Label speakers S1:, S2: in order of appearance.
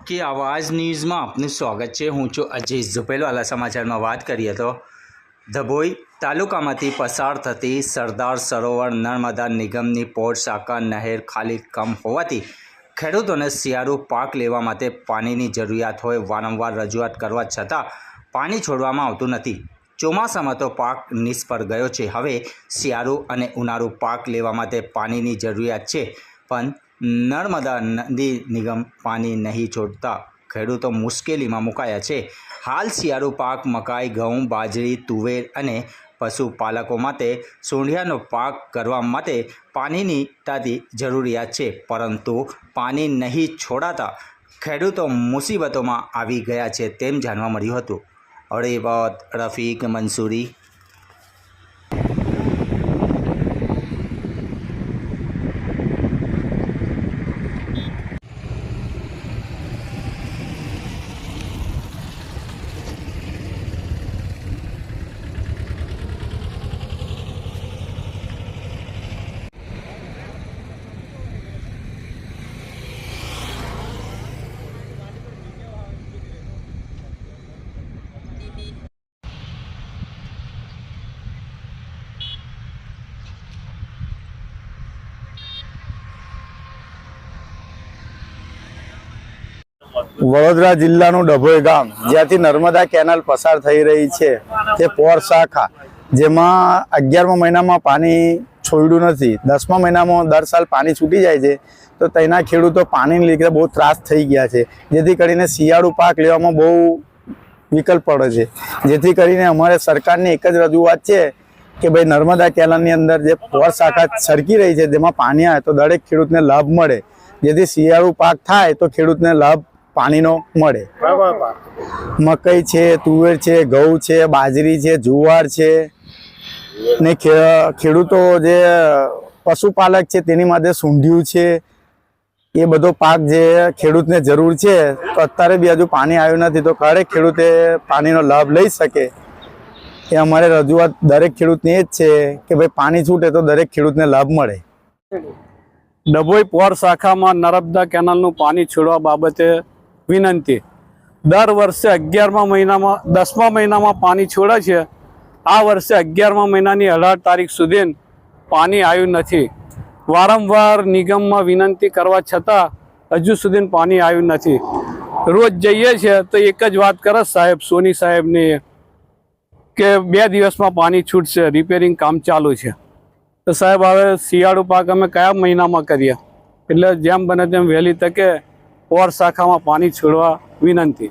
S1: કે આવાજ ન્યૂઝમાં આપનું સ્વાગત છે. હું છું અજય ઝુપેલવાલા સમાચારમાં વાત કરીએ તો ધભોઈ તાલુકામાંથી પસાર થતી સરદાર સરોવર નર્મદા નિગમની પોર શાખા નહેર ખાલી કમ હોવાથી ખેડૂતોને શિયાળુ પાક લેવા માટે પાણીની જરૂરિયાત હોય વારંવાર રજૂઆત કરવા છતાં પાણી છોડવામાં આવતું નથી. ચોમાસામાં તો પાક નિષ્ફળ ગયો છે. હવે શિયાળુ અને ઉનાળુ પાક લેવા માટે પાણીની જરૂરિયાત છે. પણ નર્મદા નદી નિગમ પાણી નહીં છોડતા ખેડૂતો મુશ્કેલીમાં મુકાયા છે. હાલ શિયાળુ પાક, મકાઈ, ઘઉં, બાજરી, તુવેર અને પશુપાલકો માટે સૂંઢિયાનો પાક કરવા માટે પાણીની તાતી જરૂરિયાત છે. પરંતુ પાણી નહીં છોડાતા ખેડૂતો મુસીબતોમાં આવી ગયા છે તેમ જાણવા મળ્યું હતું. અરેબત રફીક મંસૂરી
S2: વડોદરા જિલ્લાનું ડભોઈ ગામ, જ્યાંથી નર્મદા કેનાલ પસાર થઈ રહી છે, તે પોર શાખા, જેમાં અગિયારમા મહિનામાં પાણી છોડ્યું નથી, દસમા મહિનામાં દર સાલ પાણી છૂટી જાય છે, તો તેના ખેડૂતો પાણીને લીધે બહુ ત્રાસ થઈ ગયા છે, જેથી કરીને શિયાળુ પાક લેવામાં બહુ વિકલ્પ પડે છે, જેથી કરીને અમારે સરકારની એક જ રજૂઆત છે કે ભાઈ નર્મદા કેનાલની અંદર જે પોર શાખા સરકી રહી છે, જેમાં પાણી આવે તો દરેક ખેડૂતને લાભ મળે, જેથી શિયાળુ પાક થાય તો ખેડૂતને લાભ પાણીનો મળે. મકઈ છે તુવેર છે ઘઉં છે બાજરી છે જુવાર છે. ને ખેડૂતો જે પશુપાલક છે તેની માટે સૂંઢિયું છે. એ બધો પાક જે ખેડૂતને જરૂર છે તો અત્યારે બી હજુ પાણી આવ્યું નથી તો ખરેખ ખેડૂતે પાણીનો લાભ લઈ શકે. એ અમારે રજૂઆત દરેક ખેડૂતની એ જ છે કે ભાઈ પાણી છૂટે તો દરેક ખેડૂતને લાભ મળે.
S3: ડભોઈ પોર શાખામાં નર્મદા કેનાલનું પાણી છોડવા બાબતે વિનંતી. દર વર્ષે અગિયારમા મહિનામાં, દસમા મહિનામાં પાણી છોડે છે. આ વર્ષે અગિયારમા મહિનાની અઢાર તારીખ સુધી પાણી આવ્યું નથી. વારંવાર નિગમમાં વિનંતી કરવા છતાં હજુ સુધી પાણી આવ્યું નથી. રોજ જઈએ છીએ તો એક જ વાત કરે સાહેબ, સોની સાહેબની કે બે દિવસમાં પાણી છૂટશે રિપેરિંગ કામ ચાલુ છે. તો સાહેબ, હવે શિયાળુ પાક અમે કયા મહિનામાં કરીએ? એટલે જેમ બને તેમ વહેલી તકે ઓર શાખામાં પાણી છોડવા વિનંતી.